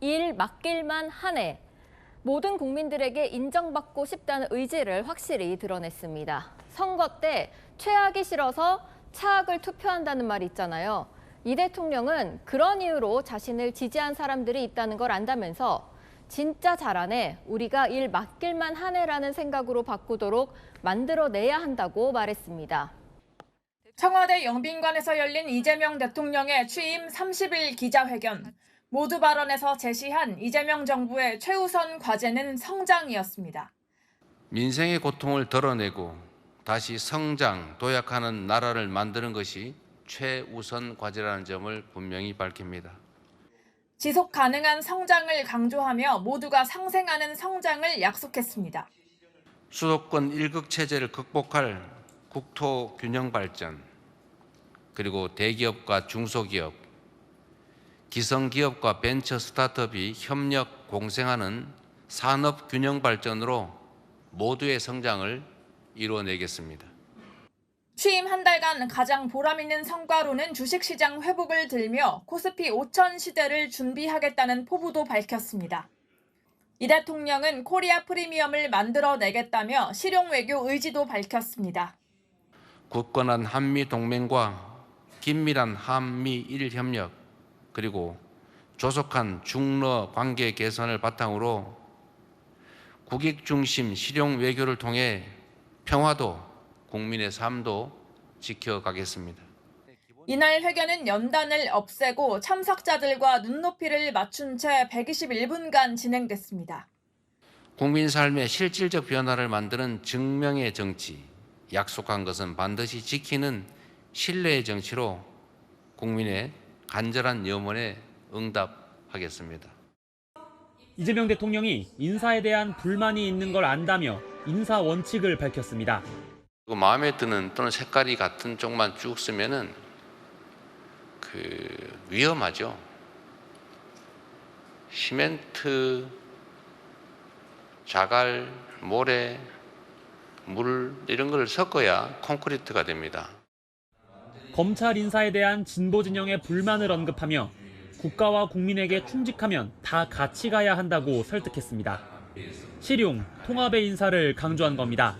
일 맡길만 하네. 모든 국민들에게 인정받고 싶다는 의지를 확실히 드러냈습니다. 선거 때 최악이 싫어서 차악을 투표한다는 말이 있잖아요. 이 대통령은 그런 이유로 자신을 지지한 사람들이 있다는 걸 안다면서 진짜 잘하네, 우리가 일 맡길만 하네라는 생각으로 바꾸도록 만들어내야 한다고 말했습니다. 청와대 영빈관에서 열린 이재명 대통령의 취임 30일 기자회견. 모두 발언에서 제시한 이재명 정부의 최우선 과제는 성장이었습니다. 민생의 고통을 덜어내고 다시 성장, 도약하는 나라를 만드는 것이 최우선 과제라는 점을 분명히 밝힙니다. 지속 가능한 성장을 강조하며 모두가 상생하는 성장을 약속했습니다. 수도권 일극 체제를 극복할 국토 균형 발전, 그리고 대기업과 중소기업, 기성기업과 벤처 스타트업이 협력 공생하는 산업 균형 발전으로 모두의 성장을 이루어내겠습니다. 취임 한 달간 가장 보람 있는 성과로는 주식시장 회복을 들며 코스피 5천 시대를 준비하겠다는 포부도 밝혔습니다. 이 대통령은 코리아 프리미엄을 만들어내겠다며 실용 외교 의지도 밝혔습니다. 굳건한 한미 동맹과 긴밀한 한미 일 협력 그리고 조속한 중러 관계 개선을 바탕으로 국익 중심 실용 외교를 통해 평화도 국민의 삶도 지켜가겠습니다. 이날 회견은 연단을 없애고 참석자들과 눈높이를 맞춘 채 121분간 진행됐습니다. 국민 삶의 실질적 변화를 만드는 증명의 정치, 약속한 것은 반드시 지키는 신뢰의 정치로 국민의 간절한 염원에 응답하겠습니다. 이재명 대통령이 인사에 대한 불만이 있는 걸 안다며 인사 원칙을 밝혔습니다. 그 마음에 드는 또는 색깔이 같은 쪽만 쭉 쓰면은 그 위험하죠. 시멘트, 자갈, 모래, 물 이런 걸 섞어야 콘크리트가 됩니다. 검찰 인사에 대한 진보 진영의 불만을 언급하며 국가와 국민에게 충직하면 다 같이 가야 한다고 설득했습니다. 실용, 통합의 인사를 강조한 겁니다.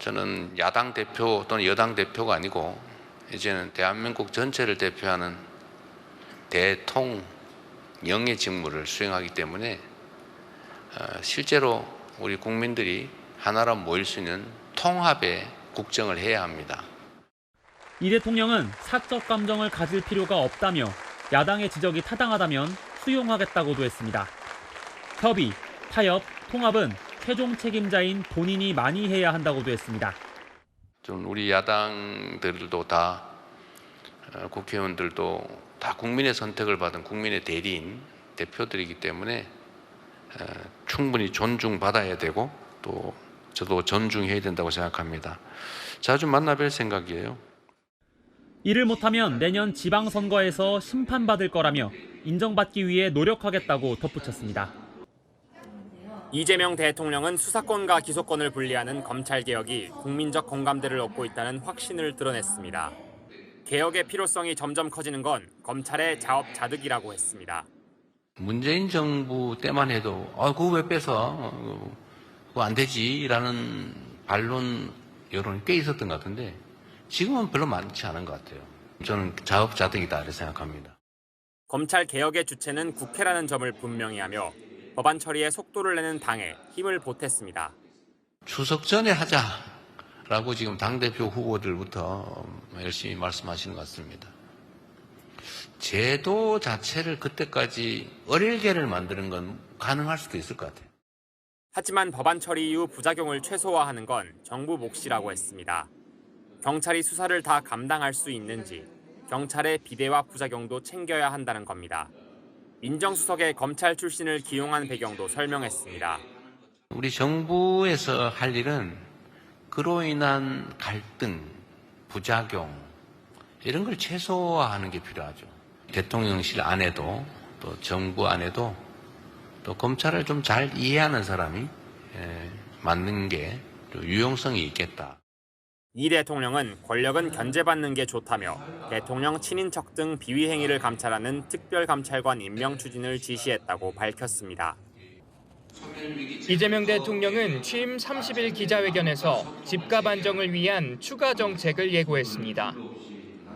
저는 야당 대표 또는 여당 대표가 아니고 이제는 대한민국 전체를 대표하는 대통령의 직무를 수행하기 때문에 어, 실제로 우리 국민들이 하나로 모일 수 있는 통합의 국정을 해야 합니다. 이 대통령은 사적 감정을 가질 필요가 없다며 야당의 지적이 타당하다면 수용하겠다고도 했습니다. 협의, 타협, 통합은 최종 책임자인 본인이 많이 해야 한다고도 했습니다. 좀 우리 야당들도 다 어, 국회의원들도 다 국민의 선택을 받은 국민의 대리인 대표들이기 때문에 어, 충분히 존중받아야 되고 또 저도 존중해야 된다고 생각합니다. 자주 만나 뵐 생각이에요. 이를 못하면 내년 지방선거에서 심판받을 거라며 인정받기 위해 노력하겠다고 덧붙였습니다. 이재명 대통령은 수사권과 기소권을 분리하는 검찰 개혁이 국민적 공감대를 얻고 있다는 확신을 드러냈습니다. 개혁의 필요성이 점점 커지는 건 검찰의 자업자득이라고 했습니다. 문재인 정부 때만 해도 아 그거 왜 뺏어 어, 그거 안 되지라는 반론 여론이 꽤 있었던 것 같은데 지금은 별로 많지 않은 것 같아요. 저는 자업자득이다 이렇게 생각합니다. 검찰 개혁의 주체는 국회라는 점을 분명히 하며 법안 처리에 속도를 내는 당에 힘을 보탰습니다. 추석 전에 하자라고 지금 당대표 후보들부터 열심히 말씀하시는 것 같습니다. 제도 자체를 그때까지 어릴게를 만드는 건 가능할 수도 있을 것 같아요. 하지만 법안 처리 이후 부작용을 최소화하는 건 정부 몫이라고 했습니다. 경찰이 수사를 다 감당할 수 있는지 경찰의 비대와 부작용도 챙겨야 한다는 겁니다. 민정수석의 검찰 출신을 기용한 배경도 설명했습니다. 우리 정부에서 할 일은 그로 인한 갈등, 부작용 이런 걸 최소화하는 게 필요하죠. 대통령실 안에도 또 정부 안에도 또 검찰을 좀 잘 이해하는 사람이 에, 맞는 게 유용성이 있겠다. 이 대통령은 권력은 견제받는 게 좋다며 대통령 친인척 등 비위 행위를 감찰하는 특별감찰관 임명 추진을 지시했다고 밝혔습니다. 이재명 대통령은 취임 30일 기자회견에서 집값 안정을 위한 추가 정책을 예고했습니다.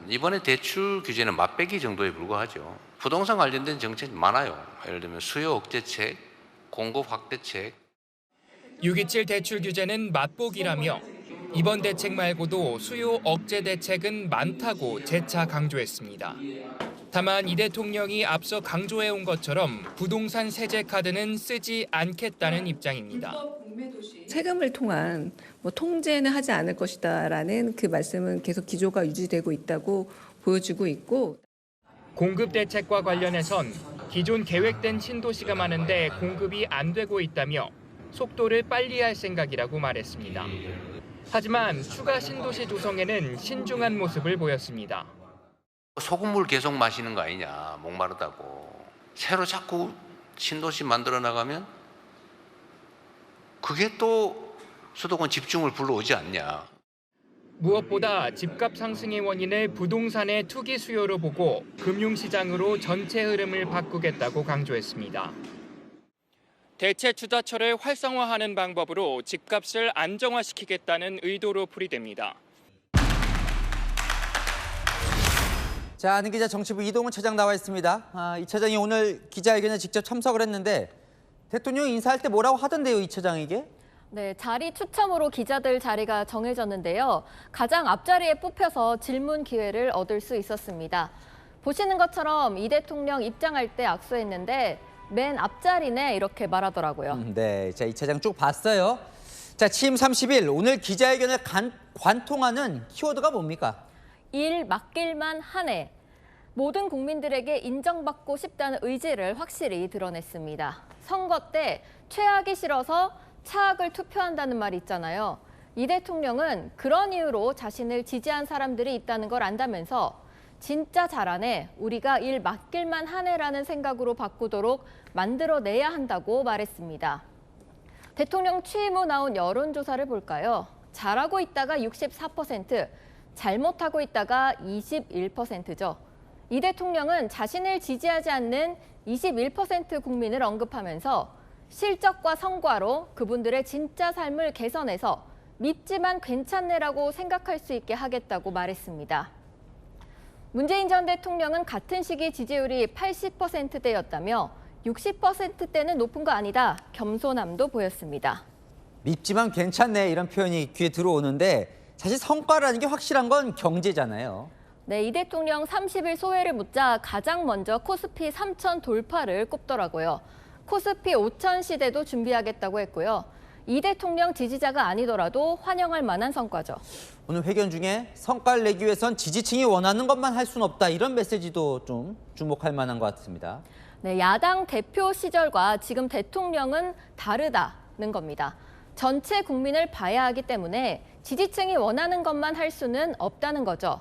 이번에 대출 규제는 맛배기 정도에 불과하죠. 부동산 관련된 정책이 많아요. 예를 들면 수요 억제책, 공급 확대책, 627 대출 규제는 맛보기라며 이번 대책 말고도 수요 억제 대책은 많다고 재차 강조했습니다. 다만 이 대통령이 앞서 강조해온 것처럼 부동산 세제 카드는 쓰지 않겠다는 입장입니다. 세금을 통한 뭐 통제는 하지 않을 것이다라는 그 말씀은 계속 기조가 유지되고 있다고 보여주고 있고 공급 대책과 관련해선 기존 계획된 신도시가 많은데 공급이 안 되고 있다며 속도를 빨리 할 생각이라고 말했습니다. 하지만 추가 신도시 조성에는 신중한 모습을 보였습니다. 소금물 계속 마시는 거 아니냐 목마르다고 새로 자꾸 신도시 만들어 나가면 그게 또 수도권 집중을 불러오지 않냐 무엇보다 집값 상승의 원인을 부동산의 투기 수요로 보고 금융시장으로 전체 흐름을 바꾸겠다고 강조했습니다. 대체 투자처를 활성화하는 방법으로 집값을 안정화시키겠다는 의도로 풀이됩니다. 자, 아는 기자 정치부 이동훈 차장 나와 있습니다. 아, 이 차장이 오늘 기자회견에 직접 참석을 했는데 대통령 인사할 때 뭐라고 하던데요, 이 차장에게? 네, 자리 추첨으로 기자들 자리가 정해졌는데요. 가장 앞자리에 뽑혀서 질문 기회를 얻을 수 있었습니다. 보시는 것처럼 이 대통령 입장할 때 악수했는데 맨 앞자리네 이렇게 말하더라고요. 음, 네, 자, 이 차장 쭉 봤어요. 자, 취임 30일 오늘 기자회견을 간, 관통하는 키워드가 뭡니까? 일 맡길만 하네. 모든 국민들에게 인정받고 싶다는 의지를 확실히 드러냈습니다. 선거 때 최악이 싫어서 차악을 투표한다는 말이 있잖아요. 이 대통령은 그런 이유로 자신을 지지한 사람들이 있다는 걸 안다면서 진짜 잘하네, 우리가 일 맡길만 하네라는 생각으로 바꾸도록 만들어내야 한다고 말했습니다. 대통령 취임 후 나온 여론조사를 볼까요? 잘하고 있다가 64%, 잘못하고 있다가 21%죠. 이 대통령은 자신을 지지하지 않는 21% 국민을 언급하면서 실적과 성과로 그분들의 진짜 삶을 개선해서 밉지만 괜찮네라고 생각할 수 있게 하겠다고 말했습니다. 문재인 전 대통령은 같은 시기 지지율이 80%대였다며 60%대는 높은 거 아니다. 겸손함도 보였습니다. 밉지만 괜찮네 이런 표현이 귀에 들어오는데 사실 성과라는 게 확실한 건 경제잖아요. 네, 이 대통령 30일 소회를 묻자 가장 먼저 코스피 3천 돌파를 꼽더라고요. 코스피 5천 시대도 준비하겠다고 했고요. 이 대통령 지지자가 아니더라도 환영할 만한 성과죠. 오늘 회견 중에 성과를 내기 위해선 지지층이 원하는 것만 할 수는 없다 이런 메시지도 좀 주목할 만한 것 같습니다. 네, 야당 대표 시절과 지금 대통령은 다르다는 겁니다. 전체 국민을 봐야 하기 때문에 지지층이 원하는 것만 할 수는 없다는 거죠.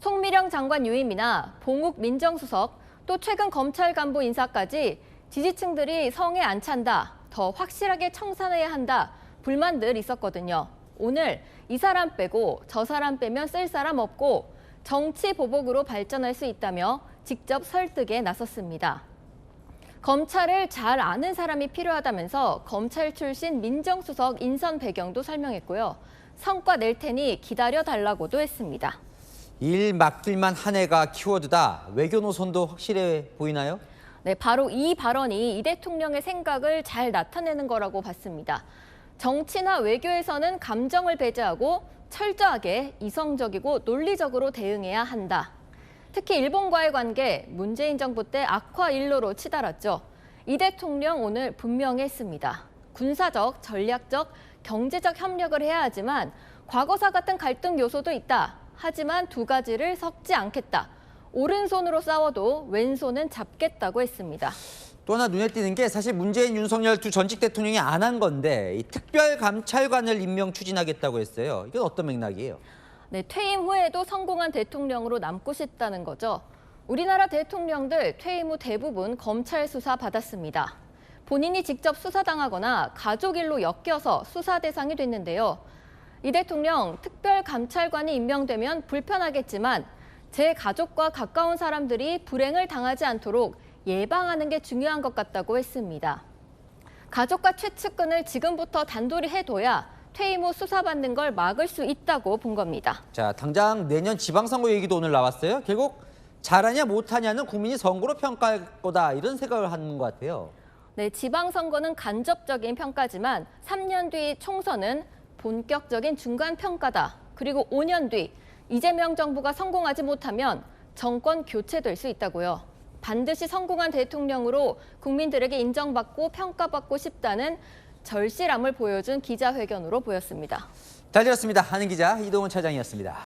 송미령 장관 유임이나 봉욱 민정수석 또 최근 검찰 간부 인사까지 지지층들이 성에 안 찬다, 더 확실하게 청산해야 한다 불만 들 있었거든요. 오늘 이 사람 빼고 저 사람 빼면 쓸 사람 없고 정치 보복으로 발전할 수 있다며 직접 설득에 나섰습니다. 검찰을 잘 아는 사람이 필요하다면서 검찰 출신 민정수석 인선 배경도 설명했고요. 성과 낼 테니 기다려 달라고도 했습니다. 일 맡길만 한 해가 키워드다. 외교 노선도 확실해 보이나요? 네, 바로 이 발언이 이 대통령의 생각을 잘 나타내는 거라고 봤습니다. 정치나 외교에서는 감정을 배제하고 철저하게 이성적이고 논리적으로 대응해야 한다. 특히 일본과의 관계 문재인 정부 때 악화 일로로 치달았죠. 이 대통령 오늘 분명히 했습니다. 군사적, 전략적, 경제적 협력을 해야 하지만 과거사 같은 갈등 요소도 있다. 하지만 두 가지를 섞지 않겠다. 오른손으로 싸워도 왼손은 잡겠다고 했습니다. 또 하나 눈에 띄는 게 사실 문재인, 윤석열 두 전직 대통령이 안 한 건데 이 특별감찰관을 임명 추진하겠다고 했어요. 이건 어떤 맥락이에요? 네, 퇴임 후에도 성공한 대통령으로 남고 싶다는 거죠. 우리나라 대통령들 퇴임 후 대부분 검찰 수사 받았습니다. 본인이 직접 수사당하거나 가족 일로 엮여서 수사 대상이 됐는데요. 이 대통령 특별감찰관이 임명되면 불편하겠지만 제 가족과 가까운 사람들이 불행을 당하지 않도록 예방하는 게 중요한 것 같다고 했습니다. 가족과 최측근을 지금부터 단둘이 해둬야 퇴임 후 수사받는 걸 막을 수 있다고 본 겁니다. 자, 당장 내년 지방선거 얘기도 오늘 나왔어요. 결국 잘하냐 못하냐는 국민이 선거로 평가할 거다 이런 생각을 하는 것 같아요. 네, 지방선거는 간접적인 평가지만 3년 뒤 총선은 본격적인 중간 평가다. 그리고 5년 뒤 이재명 정부가 성공하지 못하면 정권 교체될 수 있다고요. 반드시 성공한 대통령으로 국민들에게 인정받고 평가받고 싶다는 절실함을 보여준 기자회견으로 보였습니다. 잘 들었습니다. 하는 기자 이동훈 차장이었습니다.